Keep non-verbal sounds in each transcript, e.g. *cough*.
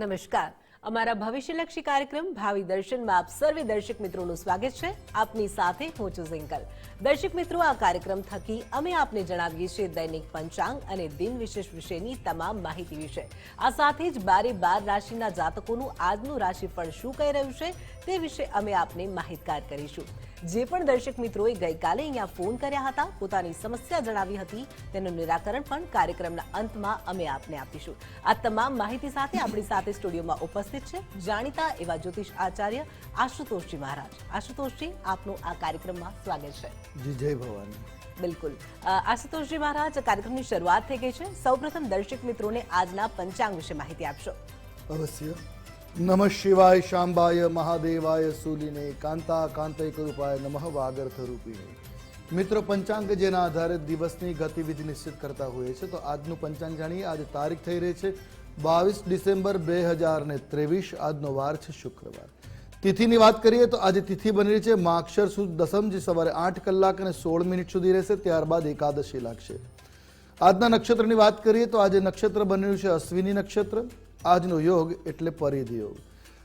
નમસ્કાર. અમારા ભવિષ્યલક્ષી કાર્યક્રમ ભાવિ દર્શનમાં આપ સર્વે દર્શક મિત્રોનું સ્વાગત છે. આપની સાથે હું છું ઝિંકલ. દર્શક મિત્રો, આ કાર્યક્રમ થકી અમે આપને જણાવીએ છીએ દૈનિક પંચાંગ અને દિન વિશેષ વિશેની તમામ માહિતી વિશે. આ સાથે જ બારે બાર રાશિના જાતકોનું આજનું રાશિફળ શું કહી રહ્યું છે? તે વિશે અમે આપને માહિતગાર કરીશું. જે પણ દર્શક મિત્રોએ ગઈકાલે અહીંયા ફોન કર્યા હતા પોતાની સમસ્યા જણાવી હતી તેનું નિરાકરણ પણ કાર્યક્રમના અંતમાં અમે આપને આપીશું. આ તમામ માહિતી સાથે આપણી સાથે સ્ટુડિયોમાં ઉપસ્થિત છે જાણીતા એવા જ્યોતિષ આચાર્ય આશુતોષજી મહારાજ. આશુતોષજી આપનું આ કાર્યક્રમમાં સ્વાગત છે. જી જય ભવાની. બિલકુલ. આશુતોષજી મહારાજ કાર્યક્રમની શરૂઆત થઈ ગઈ છે. સૌપ્રથમ દર્શક મિત્રોને આજના પંચાંગ વિશે માહિતી આપશો. અવશ્ય. નમઃ શિવાય શાંબાય મહાદેવાય સૂલિને કાંતા કાંતૈકરૂપાય નમઃ વાગર્થ રૂપિણે મિત્રો પંચાંગ જેના આધારે દિવસની ગતિવિધિ નિશ્ચિત કરતા હોઈએ છે તો આજનું પંચાંગ જાણીએ આજે તારીખ થઈ રહી છે બાવીસ ડિસેમ્બર બે હજાર ને ત્રેવીસ આજનો વાર છે શુક્રવાર તિથિની વાત કરીએ તો આજે તિથિ બની રહી છે માક્ષર સુદ દસમ જે સવારે આઠ કલાક અને સોળ મિનિટ સુધી રહેશે ત્યારબાદ એકાદશી લાગશે આજના નક્ષત્રની વાત કરીએ તો આજે નક્ષત્ર બન્યું છે અશ્વિની નક્ષત્ર આજનો યોગ એટલે પરિધિ યોગ.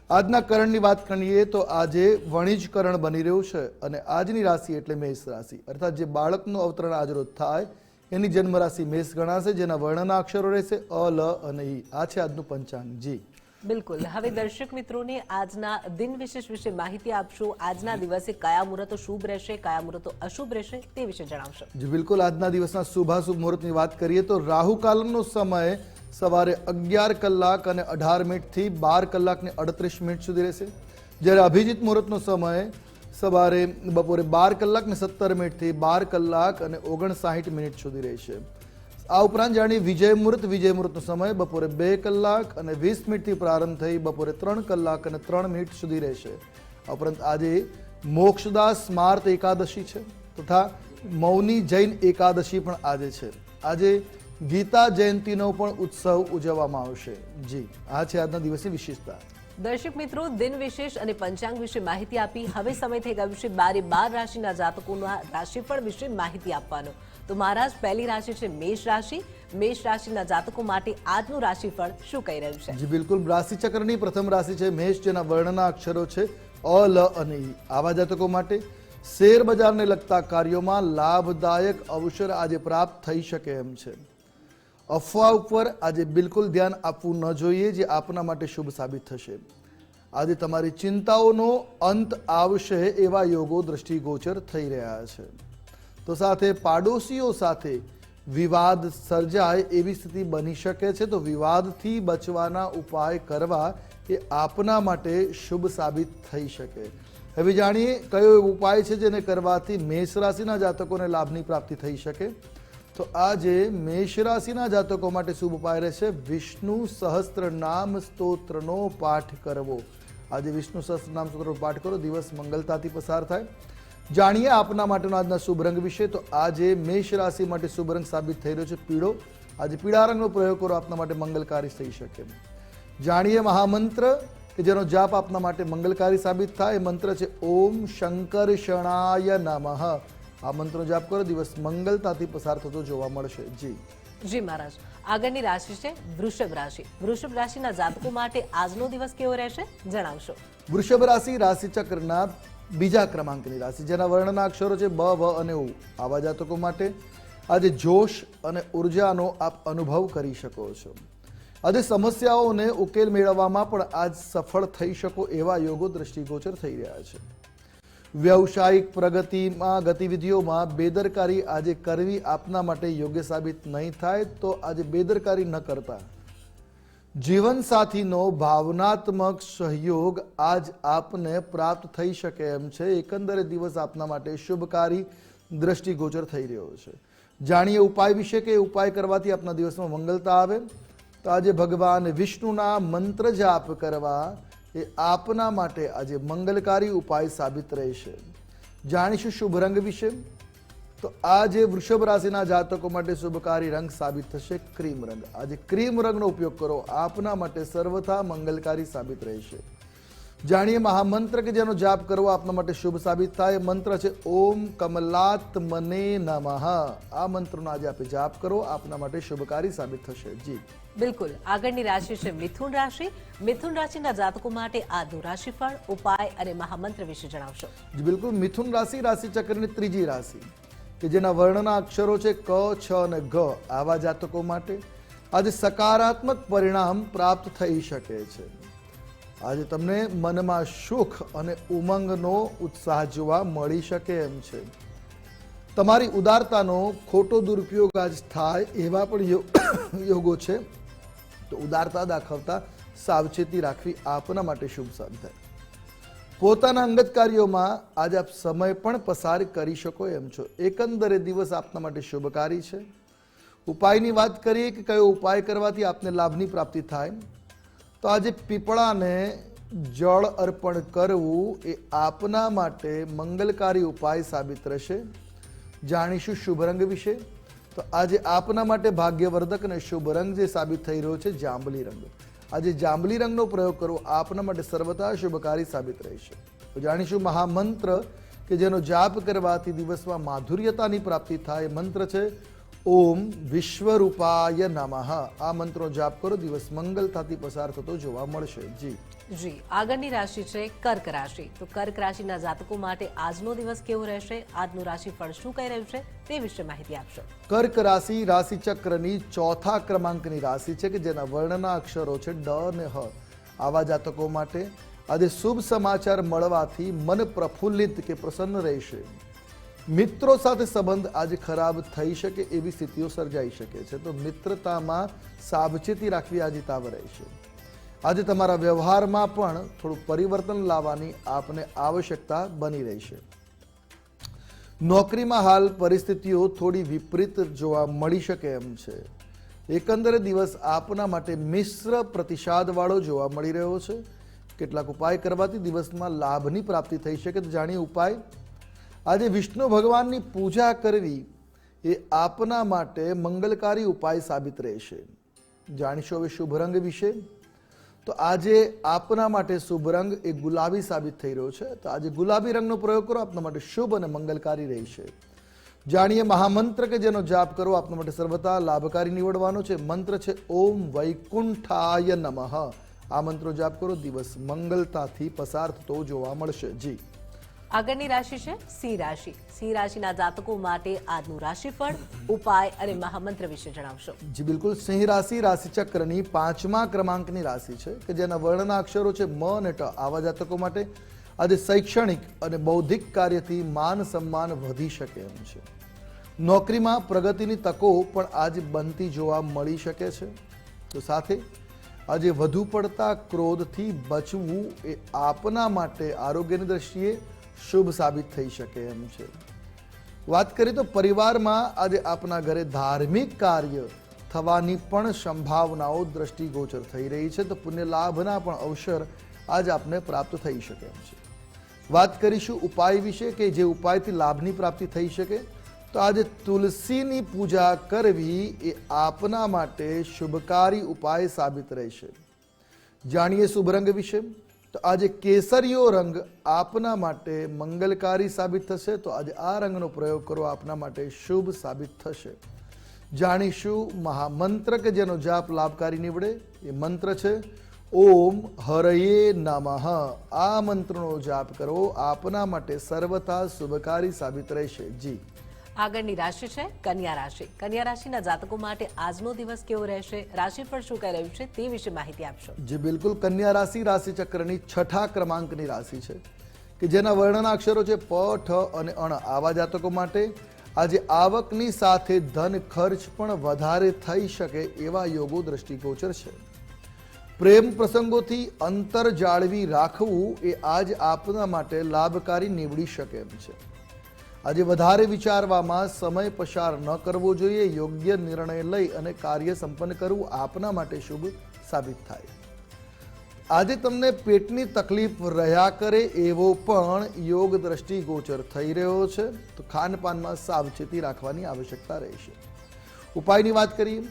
આજના કરણની વાત કરીએ તો આજે વણિજકરણ બની રહ્યું છે અને આજની રાશિ એટલે મેષ રાશિ. અર્થાત જે બાળકનું અવતરણ આજરોજ થાય એની જન્મ રાશિ મેષ ગણાશે જેના વર્ણના અક્ષરો રહેશે અ લ અને ઈ. આ છે આજનું પંચાંગ. જી. બિલકુલ. હવે દર્શક મિત્રોને આજના દિન વિશેષ વિશે માહિતી આપશો. આજના દિવસે કયા મુહૂર્તો શુભ રહેશે કયા મુહૂર્તો અશુભ રહેશે તે વિશે જણાવશો. જી બિલકુલ. આજના દિવસના શુભાશુભ મુહૂર્તની વાત કરીએ તો રાહુ કાલમનો સમય સવારે અગિયાર કલાક અને અઢાર મિનિટથી બાર કલાકને અડત્રીસ મિનિટ સુધી રહેશે. જ્યારે અભિજીત મુહૂર્તનો સમય સવારે બપોરે બાર કલાક ને સત્તર મિનિટથી બાર કલાક અને ઓગણસાઠ મિનિટ સુધી રહેશે. આ ઉપરાંત જાણીએ વિજય મુહૂર્ત, વિજય મુહૂર્તનો સમય બપોરે બે કલાક અને વીસ મિનિટથી પ્રારંભ થઈ બપોરે ત્રણ કલાક અને ત્રણ મિનિટ સુધી રહેશે. આ ઉપરાંત આજે મોક્ષદાસ સ્માર્ત એકાદશી છે તથા મૌની જૈન એકાદશી પણ આજે છે. આજે ગીતા જયંતીનો પણ ઉત્સવ ઉજવવામાં આવશે. જી આ છે આજના દિવસની વિશેષતા. દર્શક મિત્રો દિન વિશેષ અને પંચાંગ વિશે માહિતી આપી. હવે સમય થઈ ગયો છે બારે બાર રાશિના જાતકોના રાશિફળ વિશે માહિતી આપવાનો. તો મહારાજ પહેલી રાશિ છે મેષ રાશિ. મેષ રાશિના જાતકો માટે આજનું રાશિફળ શું કહી રહ્યું છે? જી બિલકુલ. રાશિ ચક્રની પ્રથમ રાશિ છે મેષ જેના વર્ણના અક્ષરો છે અ લ અને ઈ. આવા જાતકો માટે શેર બજારને લગતા કાર્યોમાં લાભદાયક અવસર આજે પ્રાપ્ત થઈ શકે એમ છે. અફવા ઉપર આજે બિલકુલ ધ્યાન આપવું ન જોઈએ જે આપના માટે શુભ સાબિત થશે. આજે તમારી ચિંતાઓનો અંત આવશે એવા યોગો દ્રષ્ટિગોચર થઈ રહ્યા છે. તો સાથે પાડોશીઓ સાથે વિવાદ સર્જાય એવી સ્થિતિ બની શકે છે, તો વિવાદથી બચવાના ઉપાય કરવા એ આપના માટે શુભ સાબિત થઈ શકે. હવે જાણીએ કયો ઉપાય છે જેને કરવાથી મેષ રાશિના જાતકોને લાભની પ્રાપ્તિ થઈ શકે? તો આજે મેષ રાશિના જાતકો માટે શુભ ઉપાય રહેશે. વિષ્ણુ સહસ્ત્ર નામ સ્તોત્રનો પાઠ કરવો. આજે વિષ્ણુ સહસ્ત્ર નામ સ્તોત્રનો પાઠ કરો. દિવસ મંગલતાથી પસાર થાય. જાણીએ આપના માટેનો આજના શુભ રંગ વિશે. તો આજે મેષ રાશિ માટે શુભ રંગ સાબિત થઈ રહ્યો છે પીળો. આજે પીળા રંગનો પ્રયોગ કરો. આપના માટે મંગલકારી થઈ શકે. જાણીએ મહામંત્ર કે જેનો જાપ આપના માટે મંગલકારી સાબિત થાય. એ મંત્ર છે, ઓમ શંકર શણાય નમઃ. આ મંત્રનો જાપ કરો દિવસ મંગલતાથી પસાર થતો જોવા મળશે. જી. જી મહારાજ આગળની રાશિ છે વૃષભ રાશિ. વૃષભ રાશિના જાતકો માટે આજનો દિવસ કેવો રહેશે? જણાવશો. વૃષભ રાશિ રાશિ ચક્રના બીજા ક્રમાંકની રાશિ જેના વર્ણના અક્ષરો છે બ વ અને ઉ. આવા જાતકો માટે આજે જોશ અને ઉર્જાનો આપ અનુભવ કરી શકો છો. આજે સમસ્યાઓને ઉકેલ મેળવવામાં પણ આજ સફળ થઈ શકો એવા યોગો દ્રષ્ટિગોચર થઈ રહ્યા છે. વ્યવસાયિક પ્રગતિમાં ગતિવિધિઓમાં બેદરકારી આજે કરવી આપના માટે યોગ્ય સાબિત નહીં થાય તો આજે બેદરકારી ન કરતા. જીવનસાથીનો ભાવનાત્મક સહયોગ આજ આપને પ્રાપ્ત થઈ શકે એમ છે. એકંદરે દિવસ આપના માટે શુભકારી દ્રષ્ટિગોચર થઈ રહ્યો છે. જાણીએ ઉપાય વિશે કે ઉપાય કરવાથી આપના દિવસમાં મંગલતા આવે? તો આજે ભગવાન વિષ્ણુના મંત્ર જાપ કરવા એ આપના માટે આજે મંગલકારી ઉપાય સાબિત રહેશે. જાણીશું શુભ રંગ વિશે? તો આજે વૃષભ રાશિના જાતકો માટે શુભકારી રંગ સાબિત થશે ક્રીમ રંગ. આજે ક્રીમ રંગનો ઉપયોગ કરો. આપના માટે સર્વથા મંગલકારી સાબિત રહેશે. જાણીએ મહામંત્ર કે જેનો જાપ કરવો આપના માટે શુભ સાબિત થાય? મંત્ર છે, ઓમ કમલાત મને નમઃ. આ મંત્રનો આજે આપે જાપ કરો. આપના માટે શુભકારી સાબિત થશે. જી. બિલકુલ. આગળની રાશિ છે મિથુન રાશિ. મિથુન રાશિના જાતકો માટે આ દુરાશિફળ ઉપાય અને મહામંત્ર વિશે જણાવશો. બિલકુલ. મિથુન રાશિ રાશિ ચક્રની ત્રીજી રાશિ. કે જેના વર્ણના અક્ષરો છે ક, છ અને ઘ આવા જાતકો માટે આજે સકારાત્મક પરિણામ પ્રાપ્ત થઈ શકે છે. આજે તમને મનમાં સુખ અને ઉમંગનો ઉત્સાહ જોવા મળી શકે એમ છે. તમારી ઉદારતાનો ખોટો દુરુપયોગ આજ થાય એવા પણ *coughs* યોગો છે. તો ઉદારતા દાખવતા સાવચેતી રાખવી આપના માટે શુભ સાબિત થાય. પોતાના અંગત કાર્યોમાં આજે આપ સમય પણ પસાર કરી શકો એમ છો. એકંદરે દિવસ આપના માટે શુભકારી છે. ઉપાયની વાત કરીએ કે કયો ઉપાય કરવાથી આપને લાભની પ્રાપ્તિ થાય તો આજે પીપળાને જળ અર્પણ કરવું એ આપના માટે મંગલકારી ઉપાય સાબિત રહેશે. જાણીશું શુભ રંગ વિશે. તો આજે આપના માટે ભાગ્યવર્ધક અને શુભ રંગ જે સાબિત થઈ રહ્યો છે, જાંબલી રંગ આજે જાંબલી રંગનો પ્રયોગ કરવો આપના માટે સર્વથા શુભકારી સાબિત રહેશે. તો જાણીશું મહામંત્ર કે જેનો જાપ કરવાથી દિવસમાં માધુર્યતાની પ્રાપ્તિ થાય. મંત્ર છે, ઓમ વિશ્વરૂપાય નમઃ. આ મંત્રનો જાપ કરો, દિવસ મંગલતાથી પસાર થતો જોવા મળશે. જી. જી, આગળની રાશિ છે કર્ક રાશિ. તો કર્ક રાશિના જાતકો માટે આજનો દિવસ કેવો રહેશે? આજનું રાશિફળ શું કહી રહ્યું છે? તે વિશે માહિતી આપશો. કર્ક રાશિ રાશિ ચક્રની ચોથા ક્રમાંકની રાશિ છે કે જેના વર્ણના અક્ષરો છે ડ અને હ. આવા જાતકો માટે આજે શુભ સમાચાર મળવાથી મન પ્રફુલ્લિત કે પ્રસન્ન રહેશે. મિત્રો સાથે સંબંધ આજે ખરાબ થઈ શકે એવી સ્થિતિઓ સર્જાઈ શકે છે. તો મિત્રતામાં સાવચેતી રાખવી આજે તાવ રહેશે. આજે તમારા વ્યવહારમાં પણ થોડું પરિવર્તન લાવવાની આપને આવશ્યકતા બની રહેશે નોકરીમાં હાલ પરિસ્થિતિઓ થોડી વિપરીત જોવા મળી શકે એમ છે. એકંદરે દિવસ આપના માટે મિશ્ર પ્રતિસાદવાળો જોવા મળી રહ્યો છે. કેટલાક ઉપાય કરવાથી દિવસમાં લાભની પ્રાપ્તિ થઈ શકે તો જાણીએ ઉપાય. આજે વિષ્ણુ ભગવાનની પૂજા કરવી એ આપના માટે મંગલકારી ઉપાય સાબિત રહેશે. જાણીશું હવે શુભ રંગ વિશે. તો આજે આપના માટે શુભ રંગ એ ગુલાબી સાબિત થઈ રહ્યો છે. તો આજે ગુલાબી રંગનો પ્રયોગ કરો, આપના માટે શુભ અને મંગલકારી રહેશે જાણીએ મહામંત્ર કે જેનો જાપ કરો, આપના માટે સર્વતા લાભકારી નીવડવાનો છે. મંત્ર છે, ઓમ વૈકુંઠાય નમઃ. આ મંત્રો જાપ કરો, દિવસ મંગલતાથી પસાર થતો જોવા મળશે. જી. આગળની રાશિ છે સિંહ રાશિ. સિંહ રાશિના જાતકો માટે આજનું રાશિફળ, ઉપાય અને મહામંત્ર વિશે જણાવશો. જી, બિલકુલ. સિંહ રાશિ, રાશિચક્રની પાંચમા ક્રમાંકની રાશિ છે કે જેના વર્ણના અક્ષરો છે મ અને ટ. આવા જાતકો માટે આજે શૈક્ષણિક અને બૌદ્ધિક કાર્યથી માન સન્માન વધી શકે એમ છે. નોકરીમાં પ્રગતિની તકો પણ આજે બનતી જોવા મળી શકે છે. તો સાથે આજે વધુ પડતા ક્રોધથી બચવું એ આપના માટે આરોગ્યની દ્રષ્ટિએ શુભ સાબિત થઈ શકે એમ છે. વાત કરીએ તો પરિવારમાં આજે આપના ઘરે ધાર્મિક કાર્ય થવાની પણ સંભાવનાઓ દ્રષ્ટિગોચર થઈ રહી છે, તો પુણ્ય લાભના પણ અવસર આજ આપને પ્રાપ્ત થઈ શકે એમ છે. વાત કરીશું ઉપાય વિશે કે જે ઉપાયથી લાભની પ્રાપ્તિ થઈ શકે, તો આજે તુલસીની પૂજા કરવી એ આપના માટે શુભકારી ઉપાય સાબિત રહેશે. જાણીએ શુભ રંગ વિશે. તો આજે કેસરીયો રંગ આપના માટે મંગલકારી સાબિત થશે. તો આજે આ રંગનો પ્રયોગ કરવો આપના માટે શુભ સાબિત થશે. જાણીશું મહામંત્ર કે જેનો જાપ લાભકારી નીવડે? એ મંત્ર છે, ઓમ હરયે નમઃ. આ મંત્રનો જાપ કરવો આપના માટે સર્વથા શુભકારી સાબિત રહેશે. જી. આગળની રાશિ છે કન્યા રાશિ. કન્યા રાશિના જાતકો માટે આજનો દિવસ કેવો રહેશે? રાશિફળ શું કહી રહ્યું છે તે વિશે માહિતી આપશો. જે બિલકુલ કન્યા રાશિ રાશિ ચક્રની છઠ્ઠા ક્રમાંકની રાશિ છે, કે જેના વર્ણના અક્ષરો છે પ, ઠ અને અણ. આવા જાતકો માટે આજે આવકની સાથે ધન ખર્ચ પણ વધારે થઈ શકે એવા યોગો દ્રષ્ટિગોચર છે. પ્રેમ પ્રસંગોથી અંતર જાળવી રાખવું એ આજ આપના માટે લાભકારી નીવડી શકે એમ છે. આજે વધારે વિચારવામાં સમય પસાર ન કરવો જોઈએ, યોગ્ય નિર્ણય લઈ અને કાર્ય સંપન્ન કરવું આપના માટે શુભ સાબિત થાય. આજે તમને પેટની તકલીફ રહ્યા કરે એવો પણ યોગ દ્રષ્ટિ ગોચર થઈ રહ્યો છે, તો ખાનપાનમાં સાવચેતી રાખવાની આવશ્યકતા રહેશે. ઉપાયની વાત કરીએ,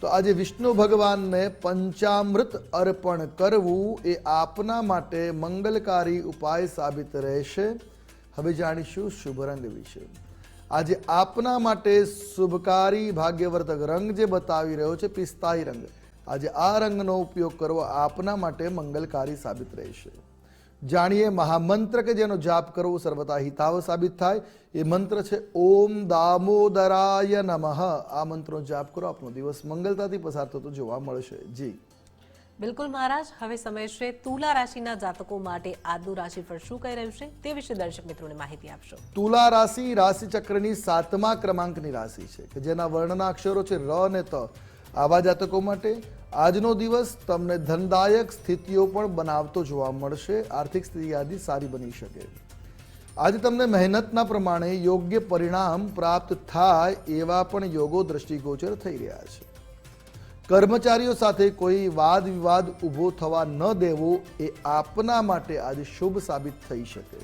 તો આજે વિષ્ણુ ભગવાનને પંચામૃત અર્પણ કરવું એ આપના માટે મંગલકારી ઉપાય સાબિત રહેશે. હવે જાણીશું શુભ રંગ વિશે. આજે આપના માટે શુભકારી ભાગ્યવર્ધક રંગ જે બતાવી રહ્યો છે, પિસ્તાઈ રંગ. આજે આ રંગનો ઉપયોગ કરવો આપના માટે મંગલકારી સાબિત રહેશે. જાણીએ મહામંત્ર કે જેનો જાપ કરવો સર્વતા હિતાવ સાબિત થાય. એ મંત્ર છે, ઓમ દામોદરાય નમઃ. આ મંત્રનો જાપ કરો, આપનો દિવસ મંગલતાથી પસાર થતો જોવા મળશે. જી. બિલકુલ મહારાજ, હવે સમય છે તુલા રાશિના જાતકો માટે આજનું રાશિફળ શું કહી રહ્યું છે તે વિશે દર્શક મિત્રોને માહિતી આપશો. તુલા રાશિ રાશિ ચક્રની સાતમા ક્રમાંકની રાશિ છે કે જેના વર્ણના અક્ષરો છે ર અને ત. આવા જાતકો માટે આજનો દિવસ તમને ધનદાયક સ્થિતિઓ પણ બનાવતો જોવા મળશે. આર્થિક સ્થિતિ આદિ સારી બની શકે. આજે તમને મહેનતના પ્રમાણે યોગ્ય પરિણામ પ્રાપ્ત થાય એવા પણ યોગો, દ્રષ્ટિગોચર થઈ રહ્યા છે. કર્મચારીઓ સાથે કોઈ વાદ વિવાદ ઊભો થવા ન દેવો એ આપના માટે આજે શુભ સાબિત થઈ શકે.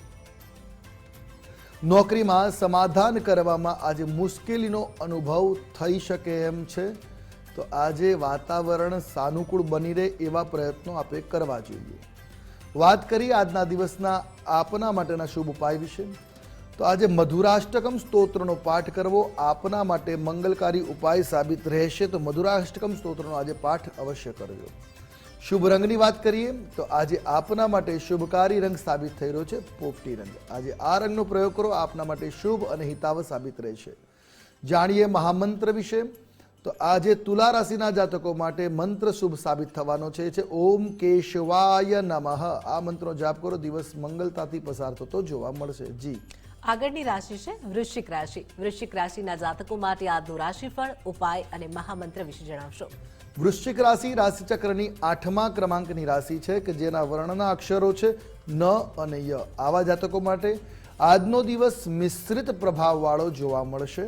નોકરીમાં સમાધાન કરવામાં આજે મુશ્કેલીનો અનુભવ થઈ શકે એમ છે. તો આજે વાતાવરણ સાનુકૂળ બની રહે એવા પ્રયત્નો આપણે કરવા જોઈએ. વાત કરીએ આજના દિવસના આપના માટેના શુભ ઉપાય વિશે. તો આજે મધુરાષ્ટકમ સ્તોત્રનો પાઠ કરવો આપના માટે મંગલકારી ઉપાય સાબિત રહેશે. તો મધુરાષ્ટકમ સ્તોત્રનો આજે પાઠ અવશ્ય કરજો. શુભ રંગની વાત કરીએ, તો આજે આપના માટે શુભકારી રંગ સાબિત થઈ રહ્યો છે, પોપટી રંગ. આજે આ રંગનો પ્રયોગ કરો, આપના માટે શુભ અને હિતાવ સાબિત રહેશે. જાણીએ મહામંત્ર વિશે. તો આજે તુલા રાશિના જાતકો માટે મંત્ર શુભ સાબિત થવાનો છે છે ઓમ કેશવાય નમઃ. આ મંત્રનો જાપ કરો, દિવસ મંગલતાથી પસાર થતો જોવા મળશે. જી. આગળની રાશિ છે વૃશ્ચિક રાશિ. વૃશ્ચિક રાશિના જાતકો માટે આજનું રાશિફળ ઉપાય અને મહામંત્ર વિશે જણાવશો. વૃશ્ચિક રાશિ રાશિચક્રની આઠમા ક્રમાંકની રાશિ છે કે જેના વર્ણના અક્ષરો છે ન અને ય. આવા જાતકો માટે આજનો દિવસ મિશ્રિત પ્રભાવવાળો જોવા મળશે.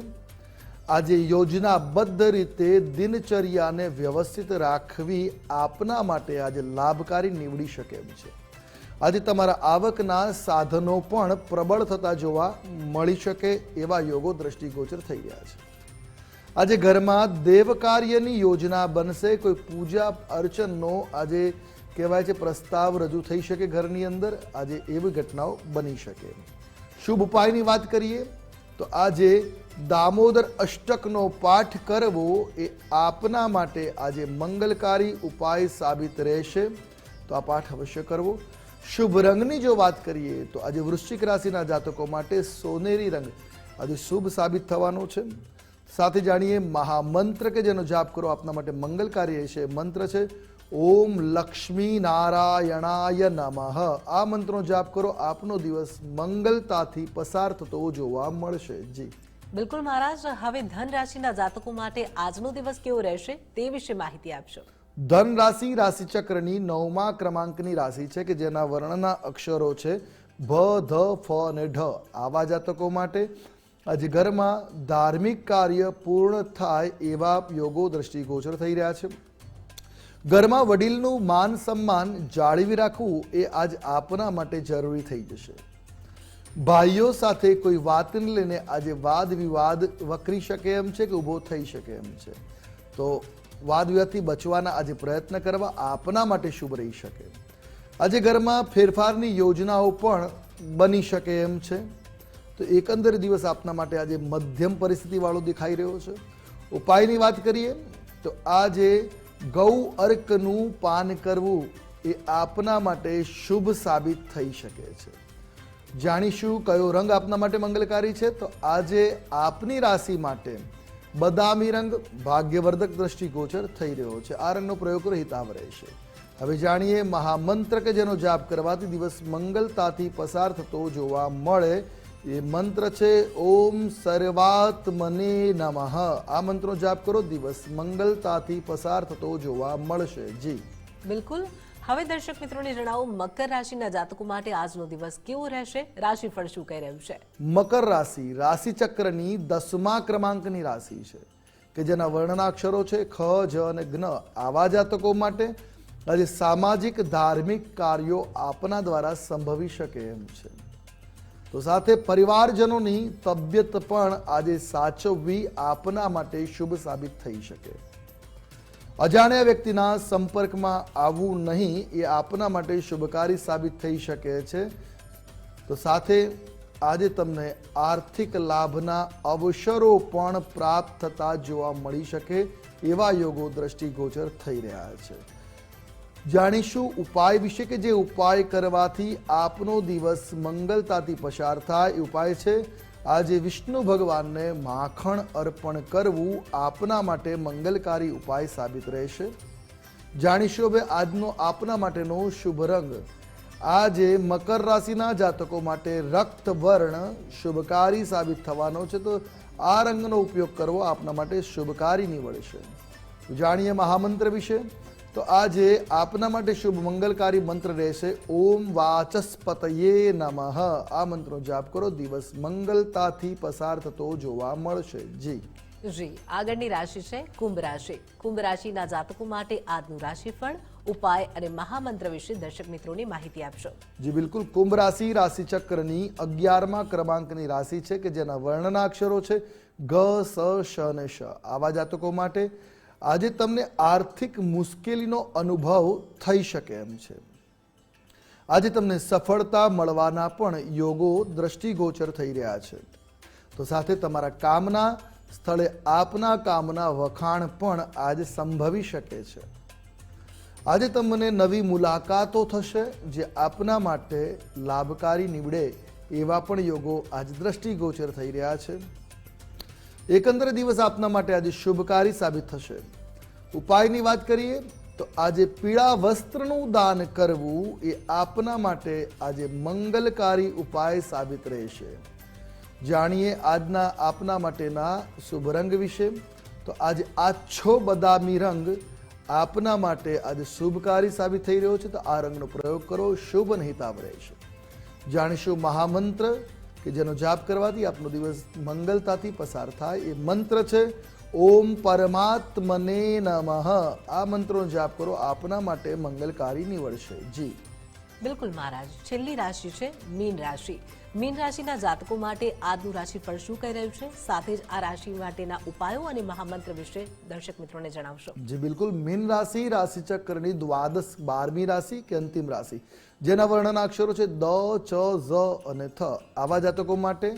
આજે યોજનાબદ્ધ રીતે દિનચર્યાને વ્યવસ્થિત રાખવી આપના માટે આજે લાભકારી નીવડી શકે એમ છે. આજે તમારા આવકના સાધનો પણ પ્રબળ થતા જોવા મળી શકે એવા યોગો દ્રષ્ટિગોચર થઈ રહ્યા છે. આજે ઘરમાં દેવ કાર્યની યોજના બનશે, કોઈ પૂજા અર્ચનનો આજે કહેવાય છે પ્રસ્તાવ રજૂ થઈ શકે ઘરની અંદર, આજે એવી ઘટનાઓ બની શકે. શુભ ઉપાયની વાત કરીએ, તો આજે દામોદર અષ્ટકનો પાઠ કરવો એ આપના માટે આજે મંગલકારી ઉપાય સાબિત રહેશે. તો આ પાઠ અવશ્ય કરવો. શુભ રંગની જો વાત કરીએ તો આજે વૃશ્ચિક રાશિના જાતકો માટે સોનેરી રંગ આજે શુભ સાબિત થવાનો છે. સાથે જાણીએ મહામંત્ર કે જેનો જાપ કરો આપના માટે મંગલકારી છે મંત્ર છે, ઓમ લક્ષ્મી નારાયણાય નમઃ. આ મંત્રનો જાપ કરો, આપનો દિવસ મંગલતાથી પસાર થતો જોવા મળશે. જી. બિલકુલ મહારાજ, હવે ધન રાશિના જાતકો માટે આજનો દિવસ કેવો રહેશે તે વિશે માહિતી આપશો. ધન રાશિ રાશિચક્રની નવમા ક્રમાંકની રાશિ છે કે જેના વર્ણના અક્ષરો છે ભ, ધ, ફ અને ઢ. આવા જાતકો માટે આજે ઘરમાં ધાર્મિક કાર્ય પૂર્ણ થાય એવા યોગો દ્રષ્ટિગોચર થઈ રહ્યા છે. ઘરમાં વડીલનું માન સન્માન જાળવી રાખવું એ આજ આપના માટે જરૂરી થઈ જશે. ભાઈઓ સાથે કોઈ વાતને લઈને આજે વાદ વિવાદ વકરી શકે એમ છે કે ઊભો થઈ શકે એમ છે? તો વાદ વિવાદથી બચવાના આજે પ્રયત્ન કરવા આપના માટે શુભ રહી શકે. આજે ઘરમાં ફેરફારની યોજનાઓ પણ બની શકે એમ છે. તો એકંદર દિવસ આપના માટે આજે મધ્યમ પરિસ્થિતિવાળો દેખાઈ રહ્યો છે. ઉપાયની વાત કરીએ, તો આજે ગૌ અર્કનું પાન કરવું એ આપના માટે શુભ સાબિત થઈ શકે છે. જાણીશું કયો રંગ આપના માટે મંગલકારી છે. તો આજે આપની રાશિ માટે બદામી રંગ ભાગ્યવર્ધક દ્રષ્ટિગોચર થઈ રહ્યો છે. આ રંગનો પ્રયોગ કરો હિતાવ રહેશે. હવે જાણીએ મહામંત્ર કે જેનો જાપ કરવાથી દિવસ મંગલતાથી પસાર થતો જોવા મળે. એ મંત્ર છે, ઓમ સર્વાત્મને નમઃ. આ મંત્રનો જાપ કરો, દિવસ મંગલતાથી પસાર થતો જોવા મળશે. જી. બિલકુલ. હવે દર્શક મિત્રોને જણાવો, મકર રાશિના જાતકો માટે આજનો દિવસ કેવો રહેશે? રાશિફળ શું કહી રહ્યું છે? મકર રાશિ રાશિ ચક્રની દસમા ક્રમાંકની રાશિ છે, કે જેના વર્ણનાક્ષરો છે ખ, જ અને જ્ઞ આવા જાતકો માટે આજે સામાજિક, ધાર્મિક કાર્યો આપના દ્વારા સંભવી શકે એમ છે. તો સાથે પરિવારજનોની તબિયત પણ આજે સાચવવી આપના માટે શુભ સાબિત થઈ શકે. અજાણ્યા વ્યક્તિના સંપર્કમાં આવવું નહીં એ આપના માટે શુભકારી સાબિત થઈ શકે છે. તો સાથે આજે તમને આર્થિક લાભના અવસરો પણ પ્રાપ્ત થતા જોવા મળી શકે એવા યોગો દ્રષ્ટિગોચર થઈ રહ્યા છે. જાણીશું ઉપાય વિશે કે જે ઉપાય કરવાથી આપનો દિવસ મંગલતાથી પસાર થાય એ ઉપાય છે. આજે વિષ્ણુ ભગવાનને માખણ અર્પણ કરવું આપના માટે મંગલકારી ઉપાય સાબિત રહેશે. જાણીશું હવે આજનો આપના માટેનો શુભ રંગ. આજે મકર રાશિના જાતકો માટે રક્ત વર્ણ શુભકારી સાબિત થવાનો છે, તો આ રંગનો ઉપયોગ કરવો આપના માટે શુભકારી નીવડશે. જાણીએ મહામંત્ર વિશે. તો આજે આપના માટે શુભ મંગલકારી મંત્ર રહેશે ઓમ વાચસ્પતયે નમઃ. આ મંત્રનો જાપ કરો દિવસ મંગલતાથી પસાર થતો જોવા મળશે. જી. જી આગળની રાશિ છે કુંભ રાશિ. કુંભ રાશિના જાતકો માટે આજનું રાશિફળ ઉપાય અને મહામંત્ર વિશે દર્શક મિત્રોને માહિતી આપશો. જી બિલકુલ. કુંભ રાશિ રાશિ ચક્રની અગિયારમા ક્રમાંકની રાશિ છે કે જેના વર્ણના અક્ષરો છે ગ સ શ અને શ. આવા જાતકો માટે આજે તમને આર્થિક મુશ્કેલીનો અનુભવ થઈ શકે એમ છે. આજે તમને સફળતા મળવાના પણ યોગો દ્રષ્ટિગોચર થઈ રહ્યા છે. તો સાથે તમારા કામના સ્થળે આપના કામના વખાણ પણ આજે સંભવી શકે છે. આજે તમને નવી મુલાકાતો થશે જે આપના માટે લાભકારી નીવડે એવા પણ યોગો આજે દ્રષ્ટિગોચર થઈ રહ્યા છે. એકંદરે દિવસ આપના માટે આજે શુભકારી સાબિત થશે. ઉપાયની વાત કરીએ તો આજે પીળા વસ્ત્રનું દાન કરવું એ આપના માટે આજે મંગલકારી ઉપાય સાબિત રહેશે. જાણીએ આજના આપના માટેના શુભ રંગ વિશે? તો આજે આછો બદામી રંગ આપના માટે આજે શુભકારી સાબિત થઈ રહ્યો છે. તો આ રંગનો પ્રયોગ કરો. શુભ અને હિતાવ રહેશે. જાણીશું મહામંત્ર કે જેનો જાપ કરવાથી આપનો દિવસ મંગલતાથી પસાર થાય. એ મંત્ર છે ઓમ પરમાત્મને નમઃ. આ મંત્રનો જાપ કરો આપના માટે મંગલકારી નીવડશે. જી. બિલકુલ મહારાજ. છેલ્લી રાશિ છે મીન રાશિ. મીન રાશિના જાતકો માટે આજનું રાશિફળ શું કહી રહ્યું છે? સાથે જ આ રાશિ માટેના ઉપાયો અને મહામંત્ર વિશે દર્શક મિત્રોને જણાવશો. જી બિલકુલ. મીન રાશિ રાશિ ચક્રની દ્વાદશ બારમી રાશિ કે અંતિમ રાશિ? જેના વર્ણના અક્ષરો છે દ, ચ, ઝ અને થ. આવા જાતકો માટે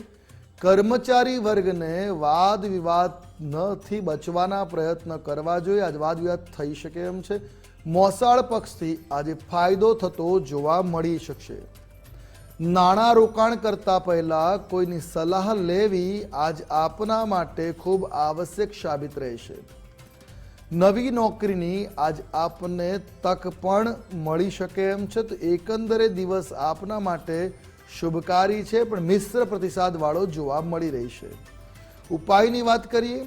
કર્મચારી વર્ગને વાદ વિવાદ નથી બચવાના પ્રયત્ન કરવા જોઈએ. આજ વાદ વિવાદ થઈ શકે એમ છે. મોસાળ પક્ષથી આજે ફાયદો થતો જોવા મળી શકશે. નાણાં રોકાણ કરતા પહેલા કોઈની સલાહ લેવી આજ આપના માટે ખૂબ આવશ્યક સાબિત રહેશે. નવી નોકરીની આજ આપને તક પણ મળી શકે એમ છે. તો એકંદરે દિવસ આપના માટે શુભકારી છે, પણ મિશ્ર પ્રતિસાદ વાળો જોવા મળી રહેશે ઉપાયની વાત કરીએ,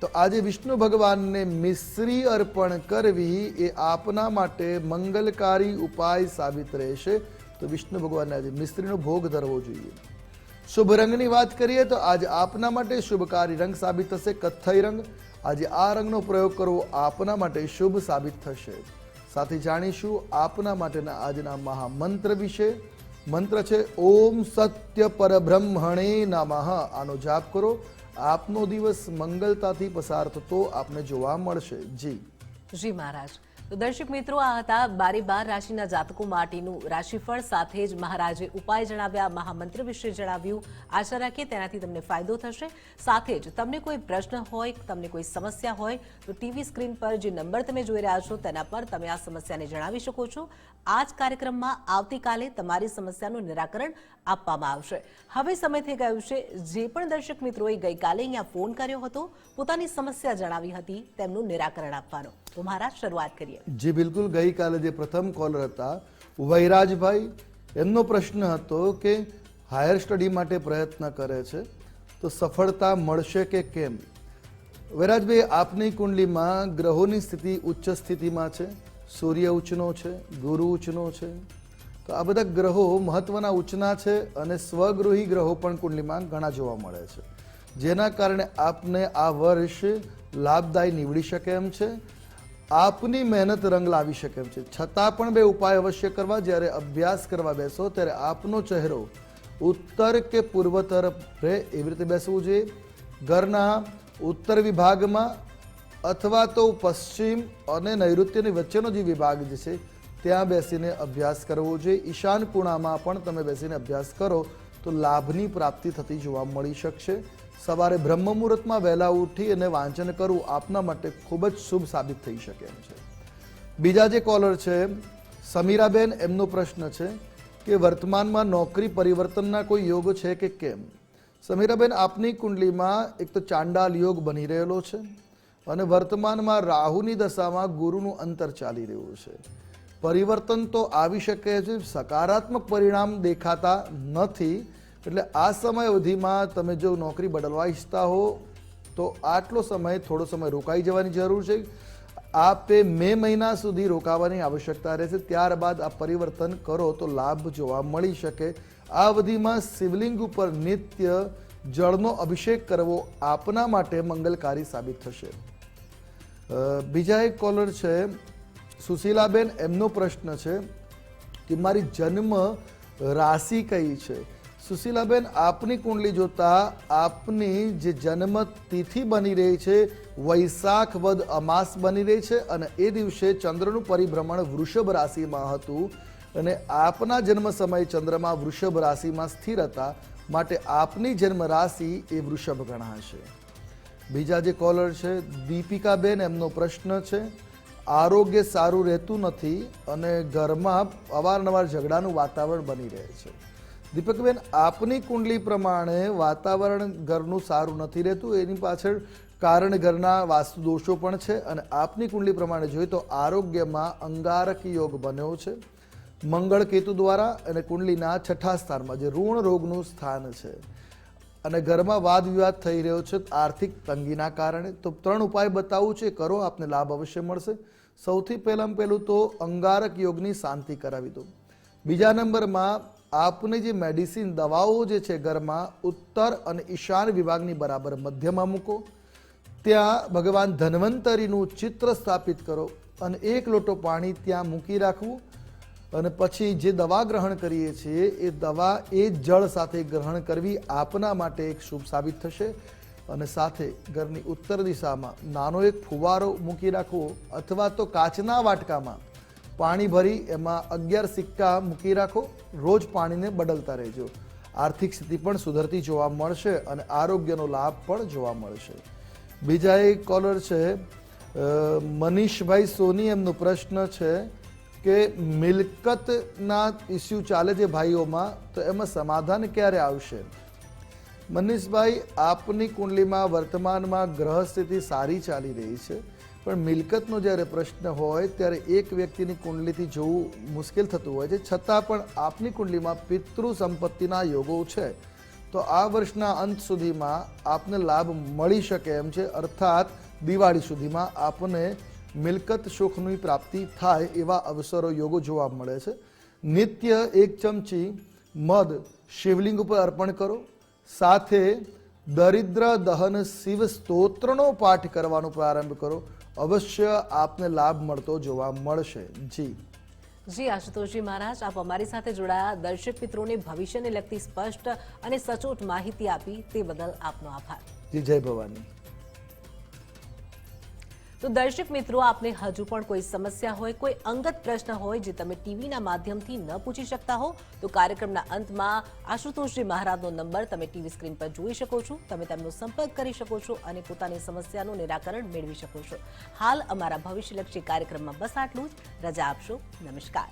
તો આજે વિષ્ણુ ભગવાનને મિશ્રી અર્પણ કરવી એ આપના માટે મંગલકારી ઉપાય સાબિત રહેશે. તો વિષ્ણુ ભગવાનને આજે મિશ્રીનો ભોગ ધરવો જોઈએ. શુભ રંગની વાત કરીએ, તો આજે આપના માટે શુભકારી રંગ સાબિત થશે. કથ્થઈ રંગ. આજે આ રંગનો પ્રયોગ કરવો આપના માટે શુભ સાબિત થશે. સાથે જાણીશું આપના માટેના આજના મહામંત્ર વિશે. મંત્ર છે, ઓમ સત્ય પરબ્રહ્મણે નમઃ. આનો જાપ કરો. આપનો દિવસ મંગલતાથી પસાર થતો આપને જોવા મળશે. જી. જી મહારાજ. તો દર્શક મિત્રો, આ હતા બારે બાર રાશિના જાતકો માટેનું રાશિફળ. સાથે જ મહારાજે ઉપાય જણાવ્યા, મહામંત્ર વિશે જણાવ્યું. આશા રાખીએ તેનાથી તમને ફાયદો થશે. સાથે જ તમને કોઈ પ્રશ્ન હોય, તમને કોઈ સમસ્યા હોય, તો ટીવી સ્ક્રીન પર જે નંબર તમે જોઈ રહ્યા છો, તેના પર તમે આ સમસ્યાને જણાવી શકો છો. આ જ કાર્યક્રમમાં આવતીકાલે તમારી સમસ્યાનું નિરાકરણ આપવામાં આવશે. હવે સમય થઈ ગયો છે. જે પણ દર્શક મિત્રોએ ગઈકાલે અહીંયા ફોન કર્યો હતો, પોતાની સમસ્યા જણાવી હતી, તેમનું નિરાકરણ આપવાનો. તો મહારાજ શરૂઆત કરીએ. જી, બિલકુલ. ગઈકાલે જે પ્રથમ કોલર હતા, વૈરાજભાઈ, એમનો પ્રશ્ન હતો કે હાયર સ્ટડી માટે પ્રયત્ન કરે છે, તો સફળતા મળશે કે કેમ? વૈરાજભાઈ, આપની કુંડલીમાં ગ્રહોની સ્થિતિ ઉચ્ચ સ્થિતિમાં છે. સૂર્ય ઉચ્ચનો છે, ગુરુ ઉચ્ચનો છે. તો આ બધા ગ્રહો મહત્વના ઉચ્ચના છે અને સ્વગૃહી ગ્રહો પણ કુંડલીમાં ઘણા જોવા મળે છે. જેના કારણે આપને આ વર્ષ લાભદાયી નીવડી શકે એમ છે. આપની મહેનત રંગ લાવી શકે એમ છે. છતાં પણ બે ઉપાય અવશ્ય કરવા. જ્યારે અભ્યાસ કરવા બેસો, ત્યારે આપનો ચહેરો ઉત્તર કે પૂર્વ તરફ રહે એવી રીતે બેસવું જોઈએ. ઘરના ઉત્તર વિભાગમાં અથવા તો પશ્ચિમ અને નૈઋત્યની વચ્ચેનો જે વિભાગ જે છે, ત્યાં બેસીને અભ્યાસ કરવો જોઈએ. ઈશાન ખૂણામાં પણ તમે બેસીને અભ્યાસ કરો તો લાભની પ્રાપ્તિ થતી જોવા મળી શકશે. સવારે બ્રહ્મ મુહૂર્તમાં વહેલા ઉઠી અને વાંચન કરવું આપના માટે ખૂબ જ શુભ સાબિત થઈ શકે એમ છે. બીજા જે કોલર છે, સમીરાબેન, એમનો પ્રશ્ન છે કે વર્તમાનમાં નોકરી પરિવર્તનના કોઈ યોગ છે કે કેમ? સમીરાબેન, આપની કુંડલીમાં એક તો ચાંડાલ યોગ બની રહેલો છે. અને વર્તમાનમાં રાહુની દશામાં ગુરુનું અંતર ચાલી રહ્યું છે. પરિવર્તન તો આવી શકે છે, સકારાત્મક પરિણામ દેખાતા નથી. એટલે આ સમય અવધિમાં તમે જો નોકરી બદલવા ઈચ્છતા હો, તો આટલો સમય, થોડો સમય રોકાઈ જવાની જરૂર છે. આપે મે મહિના સુધી રોકાવાની આવશ્યકતા રહેશે. ત્યારબાદ આ પરિવર્તન કરો તો લાભ જોવા મળી શકે. આ અવધિમાં શિવલિંગ ઉપર નિત્ય જળનો અભિષેક કરવો આપના માટે મંગલકારી સાબિત થશે. બીજા એક કોલર છે, સુશીલાબેન, એમનો પ્રશ્ન છે કે મારી જન્મ રાશિ કઈ છે? સુશીલાબેન, આપની કુંડલી જોતા આપની જે જન્મ તિથિ બની રહી છે, વૈશાખ વદ અમાસ બની રહી છે અને એ દિવસે ચંદ્રનું પરિભ્રમણ વૃષભ રાશિમાં હતું અને આપના જન્મ સમયે ચંદ્રમાં વૃષભ રાશિમાં સ્થિર હતા, માટે આપની જન્મ રાશિ એ વૃષભ ગણાશે. બીજા જે કોલર છે, દીપિકાબેન, એમનો પ્રશ્ન છે, આરોગ્ય સારું રહેતું નથી અને ઘરમાં અવારનવાર ઝઘડાનું વાતાવરણ બની રહે છે. દીપકબેન, આપની કુંડલી પ્રમાણે વાતાવરણ ઘરનું સારું નથી રહેતું, એની પાછળ કારણ ઘરના વાસ્તુ દોષો પણ છે અને આપની કુંડલી પ્રમાણે જોઈએ તો આરોગ્યમાં અંગારક યોગ બન્યો છે. મંગળ કેતુ દ્વારા અને કુંડલીના છઠ્ઠા સ્થાનમાં જે ઋણ રોગનું સ્થાન છે. અને ઘરમાં વાદ વિવાદ થઈ રહ્યો છે આર્થિક તંગીના કારણે. તો ત્રણ ઉપાય બતાવું છે, કરો, આપને લાભ અવશ્ય મળશે. સૌથી પહેલાં પહેલું તો અંગારક યોગની શાંતિ કરાવી દો. બીજા નંબરમાં, આપને જે મેડિસિન દવાઓ જે છે ઘરમાં ઉત્તર અને ઈશાન વિભાગની બરાબર મધ્યમાં મૂકો. ત્યાં ભગવાન ધન્વંતરીનું ચિત્ર સ્થાપિત કરો અને એક લોટો પાણી ત્યાં મૂકી રાખવું. અને પછી જે દવા ગ્રહણ કરીએ છીએ, એ દવા એ જળ સાથે ગ્રહણ કરવી આપના માટે એક શુભ સાબિત થશે. અને સાથે ઘરની ઉત્તર દિશામાં નાનો એક ફુવારો મૂકી રાખવો અથવા તો કાચના વાટકામાં પાણી ભરી એમાં અગિયાર સિક્કા મૂકી રાખો. રોજ પાણીને બદલતા રહેજો. આર્થિક સ્થિતિ પણ સુધરતી જોવા મળશે અને આરોગ્યનો લાભ પણ જોવા મળશે. બીજા એક કોલર છે મનીષભાઈ સોની. એમનો પ્રશ્ન છે કે મિલકતના ઇસ્યુ ચાલે છે ભાઈઓમાં, તો એમાં સમાધાન ક્યારે આવશે? મનીષભાઈ, આપની કુંડલીમાં વર્તમાનમાં ગ્રહ સ્થિતિ સારી ચાલી રહી છે, પણ મિલકતનો જ્યારે પ્રશ્ન હોય, ત્યારે એક વ્યક્તિની કુંડલીથી જોવું મુશ્કેલ થતું હોય છે. છતાં પણ આપની કુંડલીમાં પિતૃ સંપત્તિના યોગો છે. તો આ વર્ષના અંત સુધીમાં આપને લાભ મળી શકે એમ છે. અર્થાત દિવાળી સુધીમાં આપને મિલકત સુખની પ્રાપ્તિ થાય એવા અવસરો યોગો જોવા મળે છે. નિત્ય એક ચમચી મધ શિવલિંગ ઉપર અર્પણ કરો. સાથે દરિદ્ર દહન શિવ સ્તોત્રનો પાઠ કરવાનો પ્રારંભ કરો. અવશ્ય આપને લાભ મળતો જોવા મળશે. જી. જી આશુતોષજી મહારાજ આપ અમારી સાથે જોડાયા. દર્શક મિત્રોને ભવિષ્યને લગતી સ્પષ્ટ અને સચોટ માહિતી આપી તે બદલ આપનો આભાર. જી જય ભવાની. તો દર્શક મિત્રો, આપને હજુ પણ કોઈ સમસ્યા હોય, કોઈ અંગત પ્રશ્ન હોય જે તમે ટીવીના માધ્યમથી ન પૂછી શકતા હો, તો કાર્યક્રમના અંતમાં આશુતોષજી મહારાજનો નંબર તમે ટીવી સ્ક્રીન પર જોઈ શકો છો, તમે તેમનો સંપર્ક કરી શકો છો અને પોતાની સમસ્યાનું નિરાકરણ મેળવી શકો છો. હાલ અમારા ભવિષ્યલક્ષી કાર્યક્રમમાં બસ આટલું જ. રજા આપશો. નમસ્કાર.